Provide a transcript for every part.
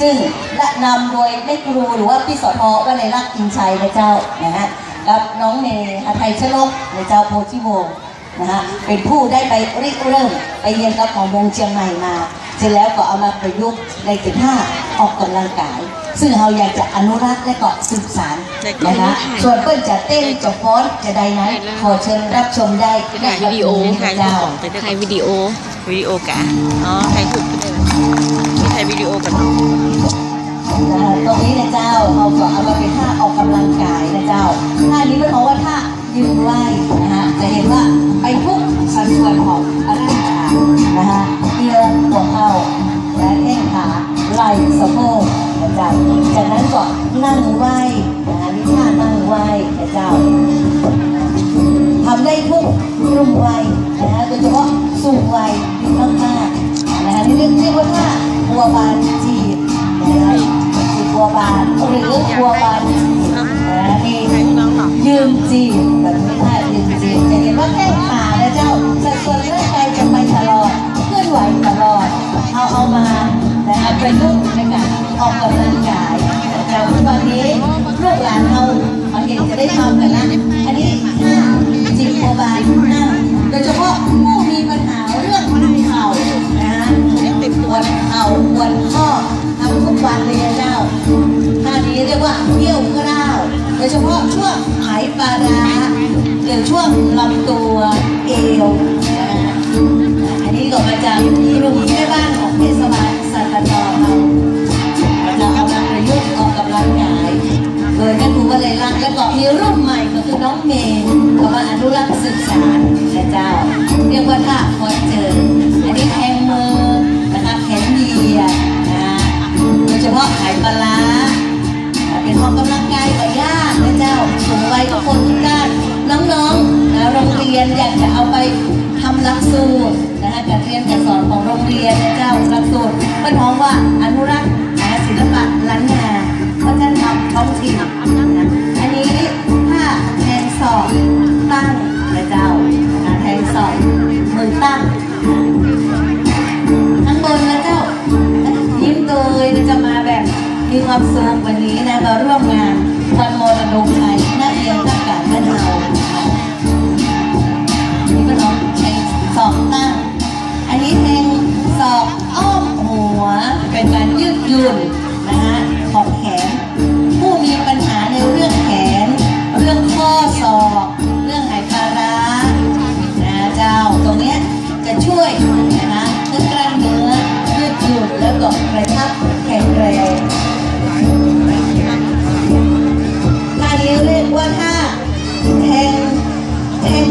ซึ่งและนำโดยแม่ครูหรือว่าพี่สทว่าในรักกินชัยนะเจ้านะฮะกับน้องเมย์หไทยชนกนะเจ้าโพธิวงศ์นะฮะเป็นผู้ได้ไปริเริ่มไปเรียนกับหมอมงเชียงใหม่มาเสร็จแล้วก็เอามาประยุกต์ในสิบห้าออกกำลังกาย ซึ่งเราอยากจะอนุรักษ์และก็สืบสานนะคะส่วนเปิ้ลจะเต้นจะฟ้อนจะใดนั้นขอเชิญรับชมได้จะถ่ายวิดีโอถ่ายเจ้าของจะถ่ายวิดีโอวิดีโอกะอ๋อถ่ายถูกก็ได้ไม่ ถ่ายวิดีโอกันเนาะตรงนี้นะเจ้าเราก็เอามาเป็นท่าออกกำลังกายนะเจ้าท่านี้เป็นเพราะว่าท่ายืนไหวนะฮะจะเห็นว่าไปทุกสัดส่วนของร่างกายนะฮะเอียงหัวเข่าและแข้งขาไหล่สะโพกนะเจ้าจากนั้นก็นั่งไห หรือบัวบานจีบนะฮะนี่ถ่ายให้น้องหน่อยยืนจีบแบบนี้ท่ายืนจีบจะเห็นว่าแข้งขานะเจ้าสัดส่วนร่างกายจะไปตลอดเคลื่อนไหวตลอด เอาเอามานะฮะประยุกต์ในการออกกำลังกายนะเจ้าตอนนี้ลูกหลานเราบางทีจะได้ทำกันนะอันนี้ท่าจิตโบบายนะโดยเฉพาะผู้มีปัญหาเรื่องเข่านะปวดเข่าปวดข้อทำทุกวันเลย ดยเฉพาะช่วงไหปลาร้าหรือช่วงลำตัวเอวอันนี้ก็มาจากกลุ่มแม่บ้านของเทศบาลสัตตาเราเราเอามาประยุกต์ออกกำลังกายโดยแม่ครูวลัยลักษณ์และก็มีรุ่นใหม่ก็คือน้องเมย์ก็มาอนุรักษ์ศึกษานะเจ้า เรียกว่าท่าพอเจออันนี้แทงมือนะคะแขนเหยียดนะโดยเฉพาะไขปลาร้าเป็นออกกำลังกาย ยนอยากจะเอาไปทำหลักสูตรนะคะการเรียนการสอนของโรงเรียนเจ้าหลักสูตรเพื่อน้องว่าอนุรักษ์ศิลปะล้านนาวัฒนธรรมท้องถิ่นนะอันนี้ถ้าแทงศอกตั้งนะเจ้าแทงศอกมือตั้งข้างบนนะเจ้ายิ้มเตยจะมาแบบมีความสุขวันนี้นะมาร่วมงานวันมรดกไทยนักเรียนทักการบ้านเฮา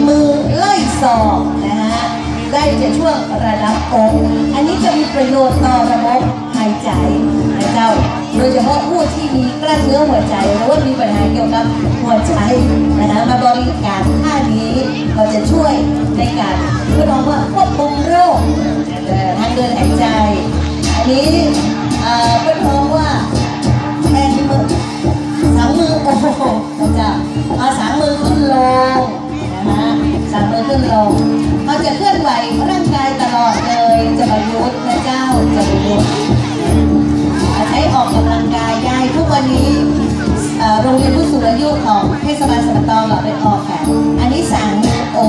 มือไล่ศอกนะฮะได้จะช่วงระดับอกอันนี้จะมีประโยชน์ต่อระบบหายใจนะเจ้า โดยเฉพาะผู้ที่มีกล้ามเนื้อหัวใจหรือว่ามีปัญหาเกี่ยวกับหัวใจนะคะมาบริการท่านี้ก็จะช่วยในการเพื่อน้องว่าควบคุมโรคทางเดินหายใจ อันนี้เพื่อ จะประยุทธ์ใช้ออกกำลังกายได้ทุกวันนี้โรงเรียนผู้สูงอายุของเทศบาลสัมตองเราไปออกค่ะ อันนี้สามมือโอ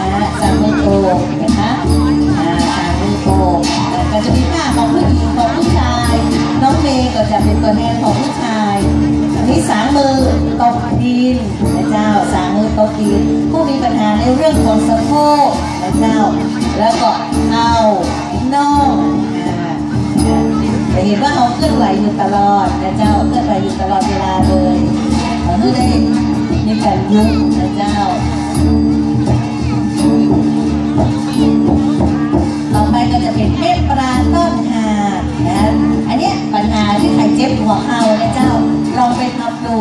นะฮะสามมือโอนะคะอ่าสามมือโอแต่ก็จะมีท่าของผู้หญิงของผู้ชาย น้องเมย์ก็จะเป็นตัวแทนของผู้ชายอันนี้สามมือตบดินนะเจ้าสามมือตบดินผู้มีปัญหาในเรื่องของสะโพกนะเจ้า แล้วก็เท้าน่อง เห็นว่าเขาเคลื่อนไหวอยู่ตลอดนะเจ้าเคลื่อนไหวอยู่ตลอดเวลาเลยเขาไม่ได้มีการยุบนะเจ้า ต่อไปก็จะเป็นเทพปลาต้นหาดนะ อันนี้ปัญหาที่ใครเจ็บหัวเข่านะเจ้าลองไปทำดู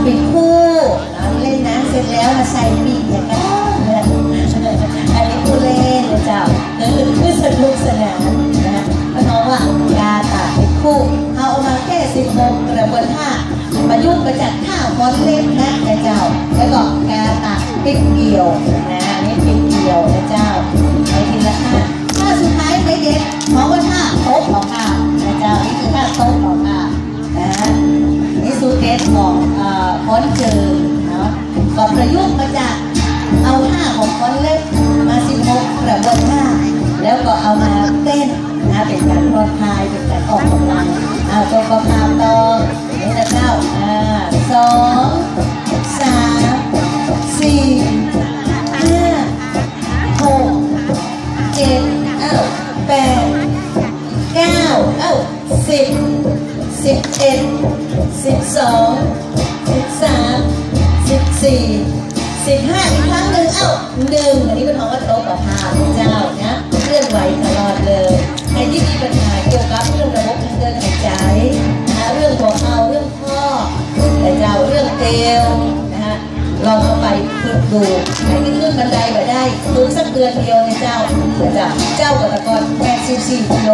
าตามปีกคู่เราเล่นน้ำเสร็จแล้วมาใส่ปีกอย่างนั้นอันนี้ผู้เล่นนะเจ้าเออคือสนุกสนานนะเพราะว่ากาตามปีกคู่เอาออกมาแค่สิบโมงกระบวนท่าประยุกต์มาจากท่าฟอนเล่นนะนะเจ้าแล้วก็กาตามปีกเกี่ยวนะนี่ปีกเกี่ยวนะเจ้า ท่าขอนเล็กมาสิบหกกระบวนท่าแล้วก็เอามาเต้นนะเป็นการผ่อนคลายเป็นการออกกำลังเอาตัวประพาต่อนี่นะเจ้าอ่าสองสามสี่ห้าหกเจ็ดเอ้าแปดเก้าเอ้าสิบสิบเอ็ดสิบสองสิบสามสิบสี่ สิบห้าอีกครั้งหนึ่งเอ้าหนึ่งอันนี้เป็นของวัดโตกับพาเจ้านะเคลื่อนไหวตลอดเลยใครที่มีปัญหาเกี่ยวกับเรื่องระบบทางเดินหายใจนะเรื่องหัวเข่าเรื่องข้อแต่เจ้าเรื่องเอวนะฮะลองเอาไปฝึกดูใครที่ขึ้นบันไดไปได้ฝึกสักเดือนเดียวนี่ยเจ้าเจ้าเจ้ากับตะกอน84กิโล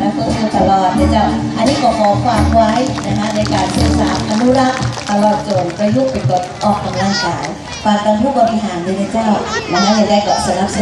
นะฝึกอยู่ตลอดนี่ยเจ้าอันนี้ก็ขอฝากไว้นะคะในการสื่อสาอนุรักษ์ตลอดจนประยุกต์เป็นกฎออกกำลังกาย ฝากกันผู้บริหารเลยนะเจ้านะคะอย่าได้ก็สนับสนุน